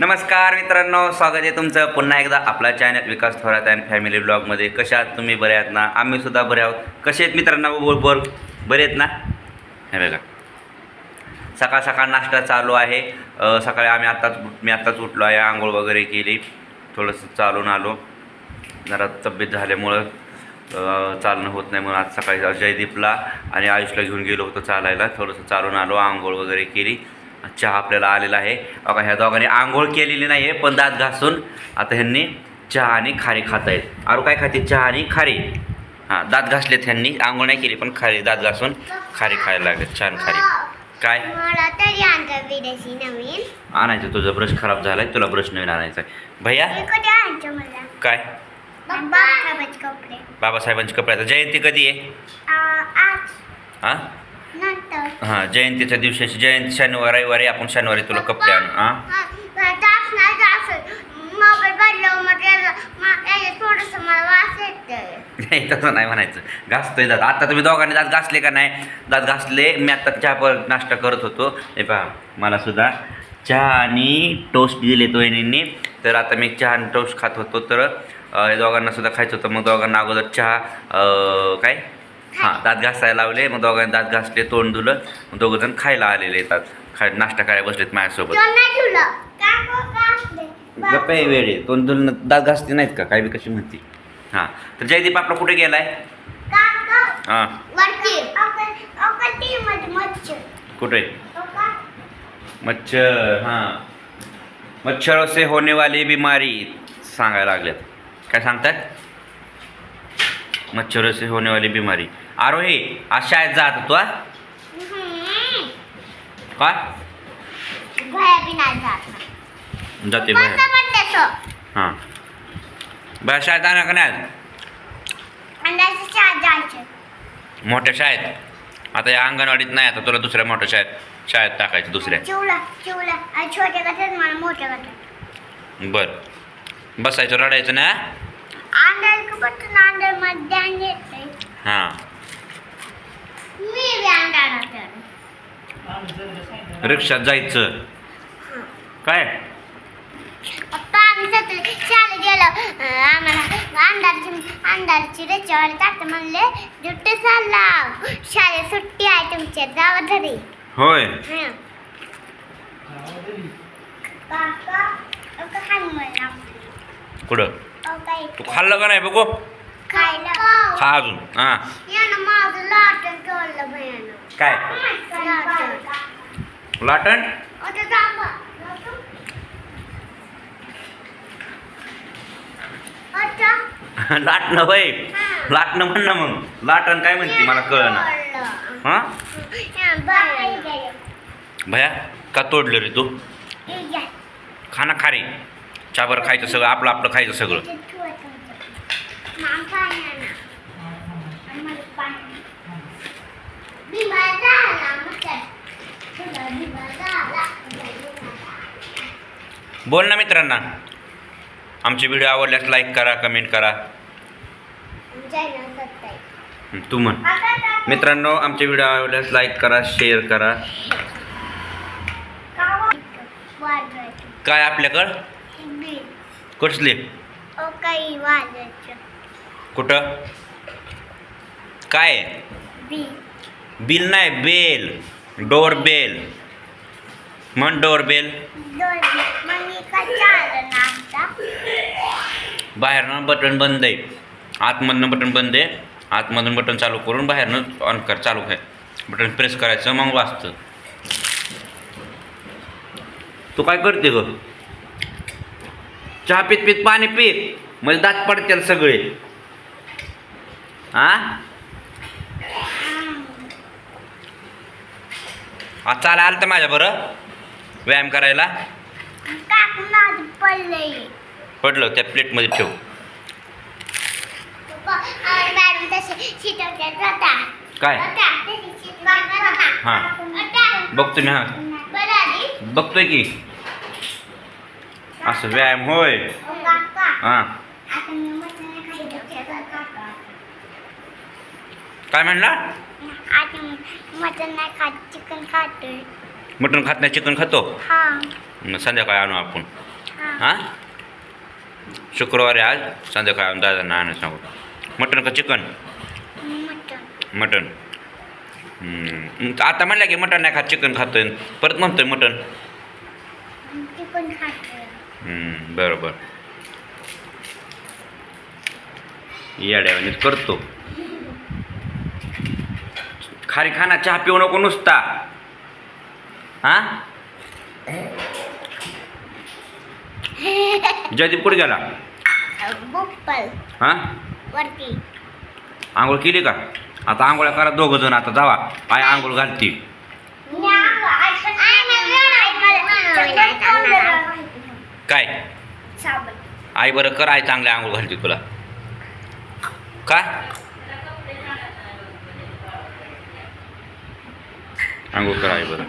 नमस्कार मित्रांनो स्वागत आहे तुमचं पुन्हा एकदा आपला channel Vikas Thorat and family ब्लॉगमध्ये कशा आहात तुम्ही? बरे आहात ना? आम्ही सुद्धा बरे आहोत. कसे आहेत मित्रांनो? बोल बोल. बरे आहेत ना? हे बघा. सकाळ सकाळ नाश्ता चालू आहे. सकाळी आम्ही आत्ताच मी आत्ताच उठलो आहे. आंघोळ वगैरे केली. थोडंसं चालून आलो. जरा तब्येत झाल्यामुळं चालणं होत नाही म्हणून आज सकाळी जयदीपला आणि आयुषला घेऊन गेलो होतो चालायला. थोडंसं चालून आलो आंघोळ वगैरे केली. चहा आपल्याला आलेला आहे. बघा ह्या दोघांनी आंघोळ केलेली नाही आहे पण दात घासून. आता ह्यांनी चहा आणि खारी खात आहेत अरू काय खाते चहा आणि खारी. हां दात घासलेत ह्यांनी. आंघोळ नाही केली पण खारी दात घासून खारी खायला लागलेत. छान खारी. काय? आणायचं तुझा ब्रश खराब झाला आहे तुला ब्रश नवीन आणायचा आहे भैया काय? बाबाचे कपडे. बाबासाहेबांची कपड्याचा जयंती कधी आहे? हां हां जयंतीच्या दिवशी जयंती शनिवार रविवारी आपण शनिवारी तुला कपडे आणू हां? नाही तसं नाही म्हणायचं. घासतोय दात. आता तुम्ही दोघांनी दात घासले का नाही? दात घासले. मी आता चहा पर नाश्ता करत होतो. हे पहा मला सुद्धा चहा आणि टोस्ट दिले तो वहिनींनी. तर आता मी चहा आणि टोस्ट खात होतो. तर हे दोघांना सुद्धा खायचं होतं. मग दोघांना अगोदर चहा काय? हां दात घासायला लावले मग दोघांनी दात घासले तोंड धुलं मग दोघंजण खायला आलेले येतात. खाय नाश्ता करायला बसलेत माझ्यासोबत? गप्पा आहे वेळे तोंड धुलं दात घासते नाहीत का? काय बी कशी म्हणते? हां तर जयदीप आपला कुठे गेलाय? हां. कुठे? मच्छर हां. मच्छरों से होने वाली बीमारी सांगायला लागल्यात काय सांगतात मच्छरों से होने वाली बीमारी. आरोही आज शाळेत जात तू हा? हम्म. काय? भया बी नाही जात बाहेर हां. बाहेर शाळेत जाणार का नाही मोठ्या शाळेत? आता या अंगणवाडीत नाही आता तुला दुसऱ्या मोठ्या शाळेत शाळेत टाकायचं दुसऱ्या. बरं. बसायचं रडायचं ना रिक्षात जायचं. काय? पप्पा गेलो. आम्हाला अंडारची रेच्यावर टाकते म्हणले दुट्टे चालला शाळेत सुट्टी आहे तुमच्या जावा घरी. होय. हं. कुठं? तू खाल्लं का नाही बघू? खा अजून हां. काय? लाटण. लाटण. आता लाटणं म्हण ना मग. लाटण काय म्हणते मला कळ ना हां? भया का तोडलं रे तू? खाना खारी. चाबर खायचं सगळं आपलं आपलं खायचं सगळं. बोल ना मित्रांना. आमचे व्हिडिओ आवडल्यास लाईक करा कमेंट करा. तू म्हण. मित्रांनो आमचे व्हिडिओ आवडल्यास लाईक करा शेअर करा. काय आपल्याकडं? कसले कुठं? काय? बिल नाही बेल. Door bell. म्हण डोर बेल. बाहेरनं बटन बंद आहे. आतमधनं बटन बंद आहे. आतमधून बटन चालू करून बाहेरनं ऑन कर चालू आहे बटन प्रेस करायचं मग वाचतं तू काय करते ग? चहा पीत पीत पाणी पीत म्हणजे दात पडतील सगळे. हा आज चाला आलं तर माझ्या बरं. व्यायाम करायला. पडलं त्या प्लेटमध्ये ठेव. काय. हां. बघतो मी हा? बघतोय की. असं व्यायाम होय. हां. काय म्हणला? आता मी मटण नाही खात चिकन नाही चिकन खातो? हा. मग संध्याकाळी आणू आपण. हा. शुक्रवारी आज संध्याकाळी आणून दादांना आणायला सांगू. मटण का चिकन. मग आता म्हणलं की मटण नाही खात चिकन खातोय. परत म्हणतोय मटण. ते पण खातोय हम्म, बरं बरं येड्यावानीच करतो. खारी खाना चहा पिऊ नको नुसता. हां? जयदीप कुठे गेला? बुप्पल हां? वरती. आंघोळ केली का? आता आंघोळ्या करा दोघं जण आता जावा. आय आंघोळ घालती. काय? आई बरं कर आई चांगल्या आंघोळ घालते तुला. का आंघोळ कर आई बरं.